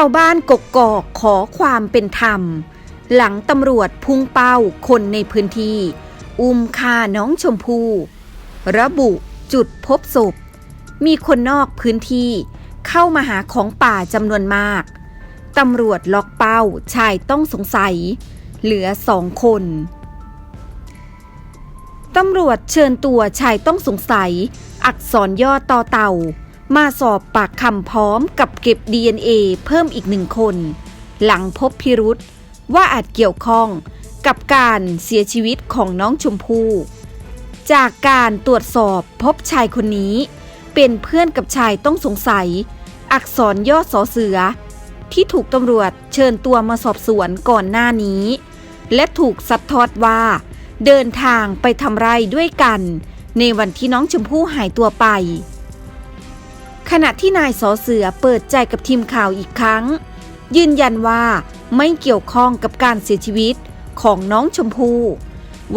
ชาวบ้านกกกอกขอความเป็นธรรม หลังตำรวจพุ่งเป้าคนในพื้นที่ อุ้มฆ่าน้องชมพู่ระบุจุดพบศพ มีคนนอกพื้นที่เข้ามาหาของป่าจำนวนมาก ตำรวจล็อกเป้าชายต้องสงสัย เหลือสองคน ตำรวจเชิญตัวชายต้องสงสัย อักษรย่อต่อเต่า มาสอบปากคำพร้อมกับเก็บ DNA เพิ่มอีกหนึ่งคน หลังพบพิรุษว่าอาจเกี่ยวข้องกับการเสียชีวิตของน้องชมพู่จากการตรวจสอบพบชายคนนี้ เป็นเพื่อนกับชายต้องสงสัย อักษรย่อสอเสือ ที่ถูกตำรวจเชิญตัวมาสอบสวนก่อนหน้านี้ และถูกสัดทอดว่า เดินทางไปทำไรด้วยกัน ในวันที่น้องชมพู่หายตัวไป ขณะที่นายสอเสือเปิดใจกับทีมข่าวอีกครั้ง ยืนยันว่าไม่เกี่ยวข้องกับการเสียชีวิตของน้องชมพู่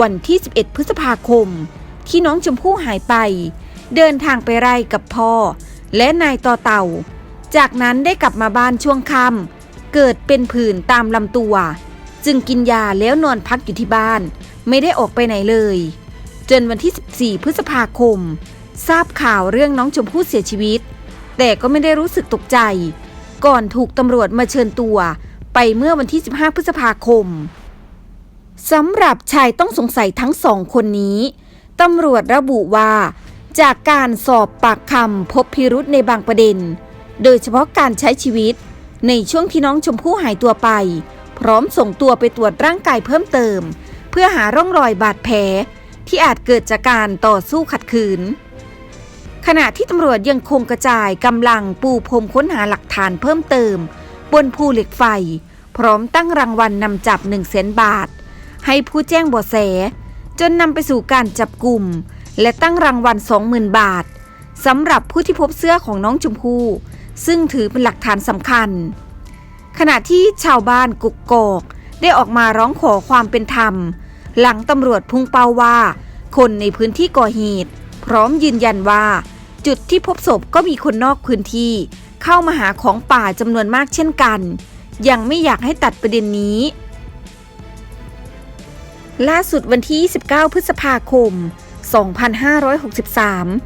วันที่ 11 พฤษภาคม ที่น้องชมพู่หายไป เดินทางไปไร่กับพ่อ และนายต่อเต่า จากนั้นได้กลับมาบ้านช่วงค่ำเกิดเป็นผื่นตามลำตัว จึงกินยาแล้วนอนพักอยู่ที่บ้าน ไม่ได้ออกไปไหนเลย จนวันที่ 14 พฤษภาคม ทราบข่าวเรื่องน้องชมพู่เสียชีวิต แต่ก็ไม่ได้รู้สึกตกใจ ก่อนถูกตำรวจมาเชิญตัว ไปเมื่อวันที่ 15 พฤษภาคมสำหรับชายต้องสงสัยทั้งสองคนนี้ตำรวจระบุว่า จากการสอบปากคำพบพิรุษในบางประเด็น โดยเฉพาะการใช้ชีวิต ในช่วงที่น้องชมพู่หายตัวไป พร้อมส่งตัวไปตรวจร่างกายเพิ่มเติม เพื่อหาร่องรอยบาดแผลที่อาจเกิดจากการต่อสู้ขัดขืน ขณะที่ตำรวจยังคงกระจายกำลังปูพรมค้นหาหลักฐานเพิ่มเติม บนภูเหล็กไฟ พร้อมตั้งรางวัลนนำจับ1 0 0 0 0 0บาท ให้ผู้แจ้งเบาะแส จนนำไปสู่การจับกลุ่ม และตั้งรางวัล 20,000 บาทสำหรับผู้ที่พบเสื้อของน้องชมพู่ซึ่งถือเป็นหลักฐานสำคัญ ขณะที่ชาวบ้านกุกกอกได้ออกมาร้องขอความเป็นธรรม หลังตำรวจพุ่งเป้าว่า คนในพื้นที่ก่อเหตุ พร้อมยืนยันว่า จุดที่พบศพก็มีคนนอกพื้นที่ เข้ามาหาของป่าจำนวนมากเช่นกัน ยังไม่อยากให้ตัดประเด็นนี้ ล่าสุดวันที่ 29 พฤษภาคม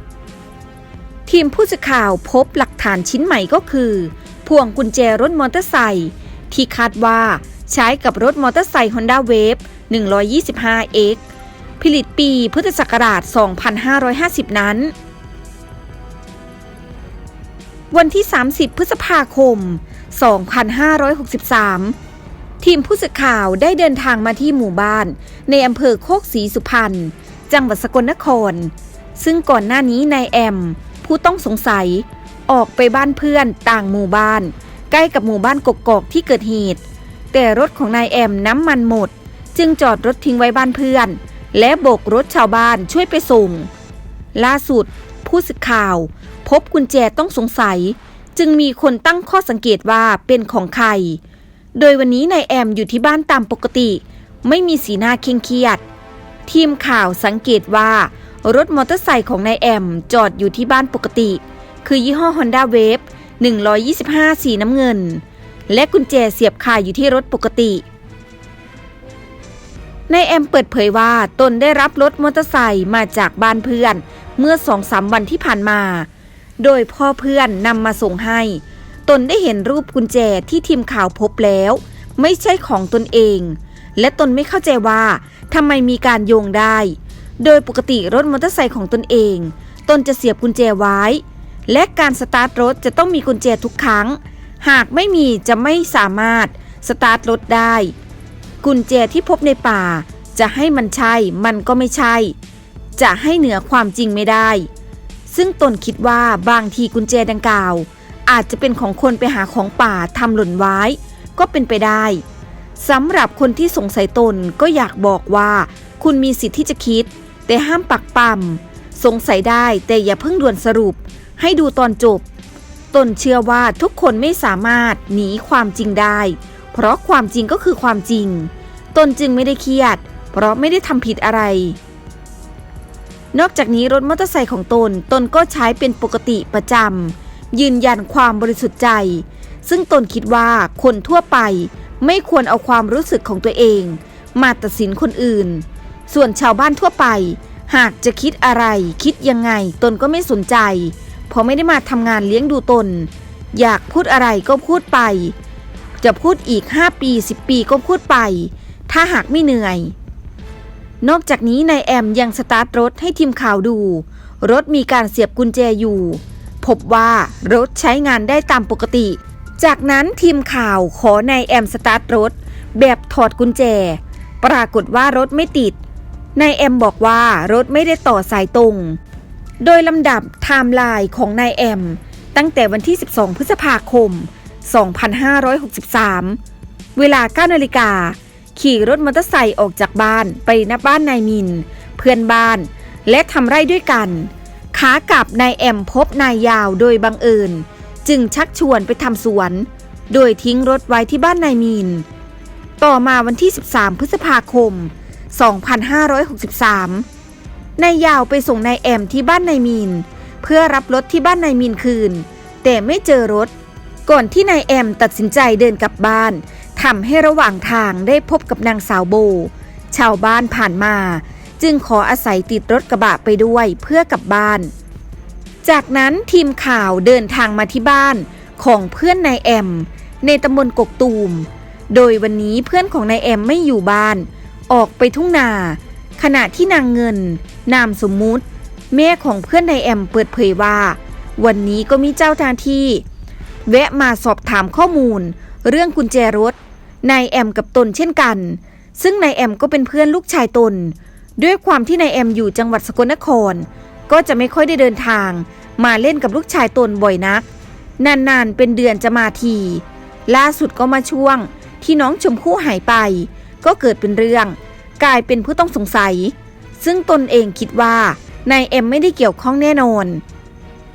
2563 ทีมผู้สื่อข่าวพบหลักฐานชิ้นใหม่ก็คือ พวงกุญแจรถมอเตอร์ไซค์ที่คาดว่าใช้กับรถมอเตอร์ไซค์ Honda Wave 125X ผลิตปีพุทธศักราช 2550 นั้น วันที่ 30 พฤษภาคม 2563 ทีมผู้สื่อข่าวได้เดินทางมาที่หมู่บ้าน ในอำเภอโคกศรีสุพรรณ จังหวัดสกลนคร ซึ่งก่อนหน้านี้นายแอม ผู้ต้องสงสัย ออกไปบ้านเพื่อนต่างหมู่บ้าน ใกล้กับหมู่บ้านกกอกที่เกิดเหตุ แต่รถของนายแอมน้ำมันหมด จึงจอดรถทิ้งไว้บ้านเพื่อน และโบกรถชาวบ้านช่วยไปส่ง ล่าสุด ผู้สื่อข่าว พบกุญแจต้องสงสัย จึงมีคนตั้งข้อสังเกตว่าเป็นของใคร โดยวันนี้นายแอมอยู่ที่บ้านตามปกติ ไม่มีสีหน้าเคร่งเครียด ทีมข่าวสังเกตว่า รถมอเตอร์ไซค์ของนายแอมจอดอยู่ที่บ้านปกติ คือยี่ห้อ Honda Wave 125 สีน้ำเงิน และกุญแจเสียบคาอยู่ที่รถปกติ นายแอมเปิดเผยว่าตนได้รับรถมอเตอร์ไซค์มาจากบ้านเพื่อน เมื่อสองสามวันที่ผ่านมา โดยพ่อเพื่อนนำมาส่งให้ ตนได้เห็นรูปกุญแจที่ทีมข่าวพบแล้ว ไม่ใช่ของตนเอง และตนไม่เข้าใจว่าทำไมมีการโยงได้ โดยปกติรถมอเตอร์ไซค์ของตนเอง ตนจะเสียบกุญแจไว้ และการสตาร์ทรถจะต้องมีกุญแจทุกครั้ง หากไม่มีจะไม่สามารถสตาร์ทรถได้ กุญแจที่พบในป่า จะให้มันใช่ มันก็ไม่ใช่ จะให้เหนือความจริงไม่ได้ ซึ่งตนคิดว่าบางทีกุญแจดังกล่าว อาจจะเป็นของคนไปหาของป่าทำหล่นไว้ ก็เป็นไปได้สำหรับคนที่สงสัยตนก็อยากบอกว่า คุณมีสิทธิ์ที่จะคิด แต่ห้ามปักปั๊มสงสัยได้แต่อย่าเพิ่งด่วนสรุป ให้ดูตอนจบ ตนเชื่อว่าทุกคนไม่สามารถหนีความจริงได้ เพราะความจริงก็คือความจริง ตนจึงไม่ได้เครียด เพราะไม่ได้ทำผิดอะไร นอกจากนี้รถมอเตอร์ไซค์ของตน ตนก็ใช้เป็นปกติประจำยืนยันความบริสุทธิ์ใจ ซึ่งตนคิดว่าคนทั่วไปไม่ควรเอาความรู้สึกของตัวเอง มาตัดสินคนอื่น ส่วนชาวบ้านทั่วไป หากจะคิดอะไร คิดยังไง ตนก็ไม่สนใจ เพราะไม่ได้มาทำงานเลี้ยงดูตน อยากพูดอะไรก็พูดไป จะพูดอีก 5 ปี 10 ปีก็พูดไป ถ้าหากไม่เหนื่อย นอกจากนี้นายแอมยังสตาร์ทรถให้ทีมข่าวดู รถมีการเสียบกุญแจอยู่ พบว่ารถใช้งานได้ตามปกติ จากนั้นทีมข่าวขอนายแอมสตาร์ทรถ แบบถอดกุญแจ ปรากฏว่ารถไม่ติดนายแอมบอกว่ารถไม่ได้ต่อสายตรง โดยลำดับไทม์ไลน์ของนายแอม ตั้งแต่วันที่ 12 พฤษภาคม 2563 เวลา9นาฬิกา ขี่รถมอเตอร์ไซค์ออกจากบ้านไปณบ้านนายมิน เพื่อนบ้าน และทำไร่ด้วยกัน ขากลับนายแอมพบนายยาวโดยบังเอิญ จึงชักชวนไปทำสวน โดยทิ้งรถไว้ที่บ้านนายมีนต่อมาวันที่ 13 พฤษภาคม 2563 นายยาวไปส่งนายแอมที่บ้านนายมีนเพื่อรับรถที่บ้านนายมีนคืน แต่ไม่เจอรถ ก่อนที่นายแอมตัดสินใจเดินกลับบ้านทำให้ระหว่างทางได้พบกับนางสาวโบ ชาวบ้านผ่านมา จึงขออาศัยติดรถกระบะไปด้วยเพื่อกลับบ้าน จากนั้นทีมข่าวเดินทางมาที่บ้านของเพื่อนนายแอม ในตำบลกกตูม โดยวันนี้เพื่อนของนายแอมไม่อยู่บ้าน ออกไปทุ่งนา ขณะที่นางเงิน นามสมมุติ แม่ของเพื่อนนายแอมเปิดเผยว่า วันนี้ก็มีเจ้าหน้าที่ แวะมาสอบถามข้อมูล เรื่องกุญแจรถนายแอมกับตนเช่นกัน ซึ่งนายแอมก็เป็นเพื่อนลูกชายตน ด้วยความที่นายแอมอยู่จังหวัดสกลนคร ก็จะไม่ค่อยได้เดินทาง มาเล่นกับลูกชายตนบ่อยนัก นานๆเป็นเดือนจะมาที ล่าสุดก็มาช่วง ที่น้องชมพู่หายไป ก็เกิดเป็นเรื่อง กลายเป็นผู้ต้องสงสัย ซึ่งตนเองคิดว่านายแอมไม่ได้เกี่ยวข้องแน่นอน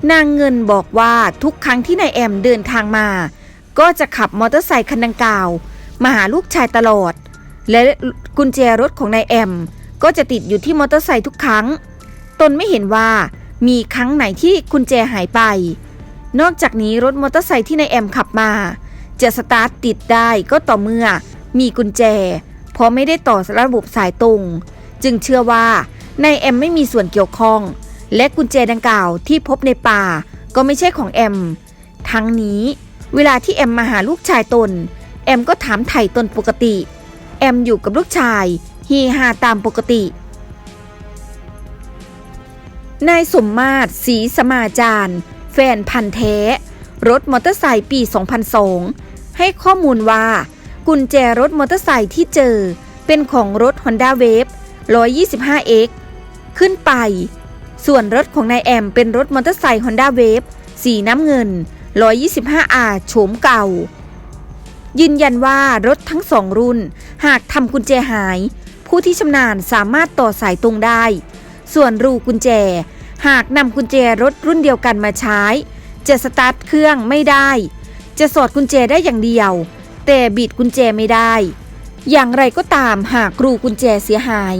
นางเงินบอกว่าทุกครั้งที่นายแอมเดินทางมา ก็จะขับมอเตอร์ไซค์คันดังกล่าว มาหาลูกชายตลอด และกุญแจรถของนายแอม ก็จะติดอยู่ที่มอเตอร์ไซค์ทุกครั้ง ตนไม่เห็นว่ามีครั้งไหนที่กุญแจหายไป นอกจากนี้รถมอเตอร์ไซค์ที่นายแอมขับมา จะสตาร์ทติดได้ก็ต่อเมื่อมีกุญแจ เพราะไม่ได้ต่อระบบสายตรง จึงเชื่อว่านายแอมไม่มีส่วนเกี่ยวข้อง และกุญแจดังกล่าวที่พบในป่า ก็ไม่ใช่ของแอม ทั้งนี้เวลาที่แอมมาหาลูกชายตน แอมก็ถามไถ่ตนปกติ แอมอยู่กับลูกชายฮีฮาตามปกติ นายสมมาตรศรีสมาจารแฟนพันธ์แท้ รถมอเตอร์ไซค์ปี 2002 ให้ข้อมูลว่ากุญแจรถมอเตอร์ไซค์ที่เจอ เป็นของรถ Honda Wave 125X ขึ้นไป ส่วนรถของนายแอมเป็นรถมอเตอร์ไซค์ Honda Wave สีน้ำเงิน 125R โฉมเก่า ยืนยันว่ารถทั้งสองรุ่น หากทำกุญแจหาย ผู้ที่ชำนาญสามารถต่อสายตรงได้ ส่วนรูกุญแจ หากนำกุญแจรถรุ่นเดียวกันมาใช้ จะสตาร์ทเครื่องไม่ได้ จะสอดกุญแจได้อย่างเดียว แต่บิดกุญแจไม่ได้ อย่างไรก็ตามหากรูกุญแจเสียหาย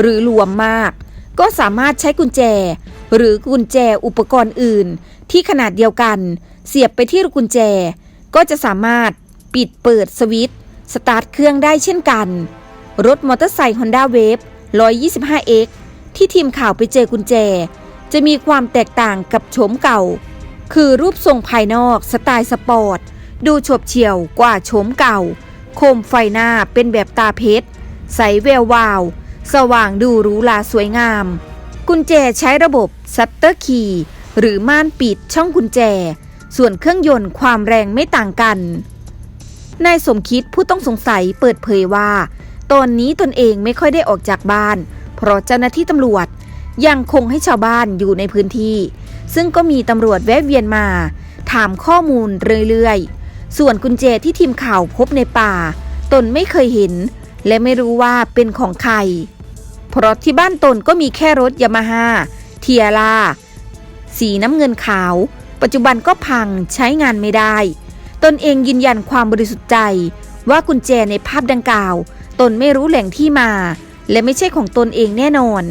หรือหลวมมาก ก็สามารถใช้กุญแจ หรือกุญแจอุปกรณ์อื่น ที่ขนาดเดียวกัน เสียบไปที่รูกุญแจ ก็จะสามารถปิดเปิดสวิตช์สตาร์ทเครื่องได้เช่นกัน รถมอเตอร์ไซค์ Honda Wave 125X ที่ทีมข่าวไปเจอกุญแจ จะมีความแตกต่างกับโฉมเก่า คือรูปทรงภายนอกสไตล์สปอร์ต ดูฉบเฉี่ยวกว่าโฉมเก่า โคมไฟหน้าเป็นแบบตาเพชร ใสแวววาว สว่างดูรูหราสวยงาม กุญแจใช้ระบบซัตเตอร์คีย์หรือม่านปิดช่องกุญแจ ส่วนเครื่องยนต์ความแรงไม่ต่างกัน นายสมคิดผู้ต้องสงสัยเปิดเผยว่า ตอนนี้ตนเองไม่ค่อยได้ออกจากบ้าน เพราะเจ้าหน้าที่ตำรวจยังคงให้ชาวบ้านอยู่ในพื้นที่ ซึ่งก็มีตำรวจแวะเวียนมา ถามข้อมูลเรื่อยๆ ส่วนกุญแจที่ทีมข่าวพบในป่า ตนไม่เคยเห็น และไม่รู้ว่าเป็นของใคร เพราะที่บ้านตนก็มีแค่รถยามาฮ่าเทียร่าสีน้ำเงินขาว ปัจจุบันก็พังใช้งานไม่ได้ ตนเองยืนยันความบริสุทธิ์ใจ ว่ากุญแจในภาพดังกล่าว ตนไม่รู้แหล่งที่มา และไม่ใช่ของตนเองแน่นอน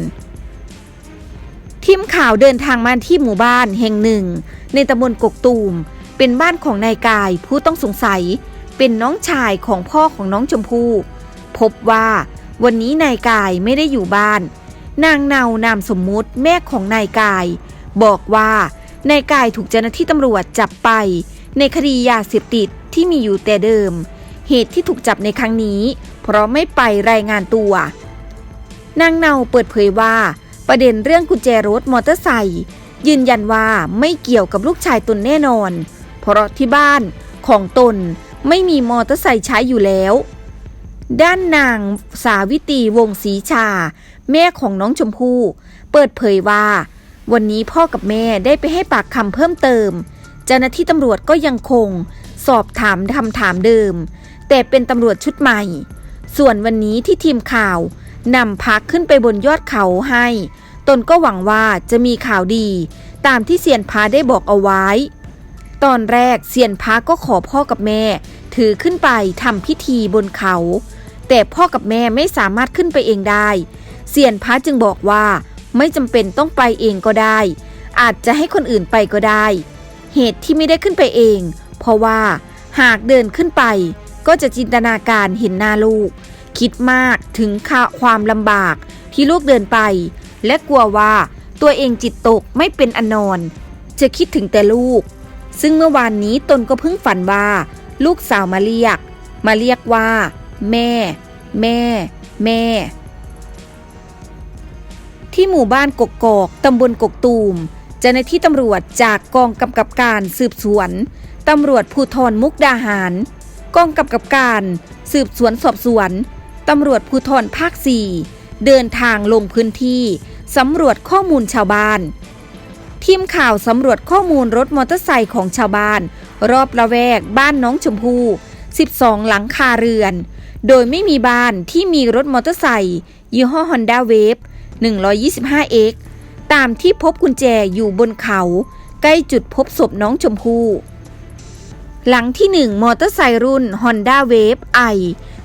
ทีมข่าวเดินทางมาที่หมู่บ้านแห่งหนึ่ง ในตำบลกกตูม เป็นบ้านของนายกายผู้ต้องสงสัย เป็นน้องชายของพ่อของน้องชมพู่ พบว่า วันนี้นายกายไม่ได้อยู่บ้าน นางเนานามสมมุติแม่ของนายกาย บอกว่านายกายถูกเจ้าหน้าที่ตำรวจจับไป ในคดียาเสพติดที่มีอยู่แต่เดิม เหตุที่ถูกจับในครั้งนี้ เพราะไม่ไปรายงานตัวนางเนาเปิดเผยว่า ประเด็นเรื่องกุญแจรถมอเตอร์ไซค์ยืนยันว่าไม่เกี่ยวกับลูกชายตนแน่นอน เพราะที่บ้านของตนไม่มีมอเตอร์ไซค์ใช้อยู่แล้ว ด้านนางสาวิตีวงศรีชา แม่ของน้องชมพู่ เปิดเผยว่า วันนี้พ่อกับแม่ได้ไปให้ปากคำเพิ่มเติม เจ้าหน้าที่ตำรวจก็ยังคง สอบถามคำถามเดิม แต่เป็นตำรวจชุดใหม่ ส่วนวันนี้ที่ทีมข่าวนำพักขึ้นไปบนยอดเขาให้ ตนก็หวังว่าจะมีข่าวดี ตามที่เซียนพาได้บอกเอาไว้ ตอนแรกเซียนพาก็ขอพ่อกับแม่ ถือขึ้นไปทำพิธีบนเขา แต่พ่อกับแม่ไม่สามารถขึ้นไปเองได้เซียนพาจึงบอกว่าไม่จำเป็นต้องไปเองก็ได้ อาจจะให้คนอื่นไปก็ได้ เหตุที่ไม่ได้ขึ้นไปเอง เพราะว่าหากเดินขึ้นไป ก็จะจินตนาการเห็นหน้าลูก คิดมากถึงค่าความลำบากที่ลูกเดินไป และกลัวว่าตัวเองจิตตกไม่เป็นอนนอน จะคิดถึงแต่ลูก ซึ่งเมื่อวานนี้ตนก็เพิ่งฝันว่า ลูกสาวมาเรียก มาเรียกว่า แม่ แม่ แม่ ที่หมู่บ้านกกอกตำบลกกตูม เจ้าหน้าที่ตำรวจจากกองกำกับการสืบสวนตำรวจภูธรมุกดาหาร กองกำกับการสืบสวนสอบสวนตำรวจภูธรภาค 4 เดินทางลงพื้นที่สำรวจข้อมูลชาวบ้าน ทีมข่าวสำรวจข้อมูลรถมอเตอร์ไซค์ของชาวบ้าน รอบละแวกบ้านน้องชมพู่ 12 หลังคาเรือน โดยไม่มีบ้านที่มีรถมอเตอร์ไซค์ยี่ห้อ Honda Wave 125X ตามที่พบกุญแจอยู่บนเขา ใกล้จุดพบศพน้องชมพู่ หลังที่ 1 มอเตอร์ไซค์รุ่น Honda Wave i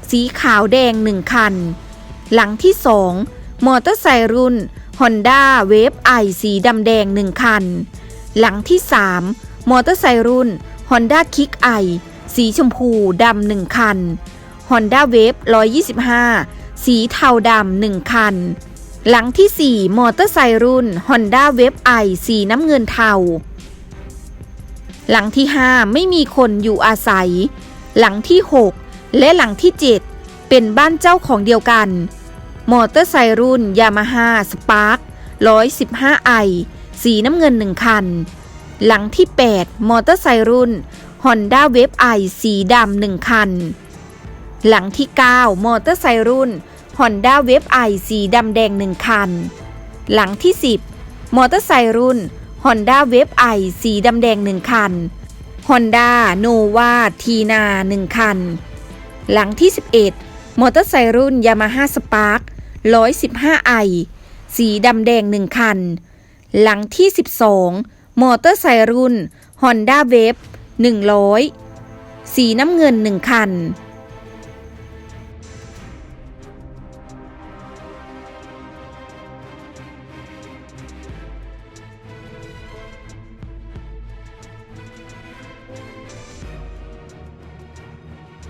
สีขาวแดง 1 คัน หลังที่ 2 มอเตอร์ไซค์รุ่น Honda Wave i สีดำแดง 1 คัน หลังที่ 3 มอเตอร์ไซค์รุ่น Honda Kick i สีชมพูดำ1คัน Honda Wave 125 สีเทาดำ1คัน หลังที่ 4 มอเตอร์ไซค์รุ่น Honda Wave i สีน้ำเงินเทา หลังที่ 5 ไม่มีคนอยู่อาศัย หลังที่ 6 และหลังที่ 7 เป็นบ้านเจ้าของเดียวกัน มอเตอร์ไซค์รุ่นยามาฮ่าสปาร์ค115ไอสีน้ำเงิน1คัน หลังที่ 8 มอเตอร์ไซค์รุ่น Honda Wave i สีดำ1คัน หลังที่ 9 มอเตอร์ไซค์รุ่น Honda Wave i สีดำแดง1คัน หลังที่ 10 มอเตอร์ไซค์รุ่น Honda Wave i สีดำแดง1คัน Honda Nova ทีนา1คัน หลังที่ 11 มอเตอร์ไซค์รุ่น Yamaha Spark 115ไอสีดำแดง1คัน หลังที่ 12 มอเตอร์ไซค์รุ่น Honda Wave 100 สีน้ำเงิน 1 คัน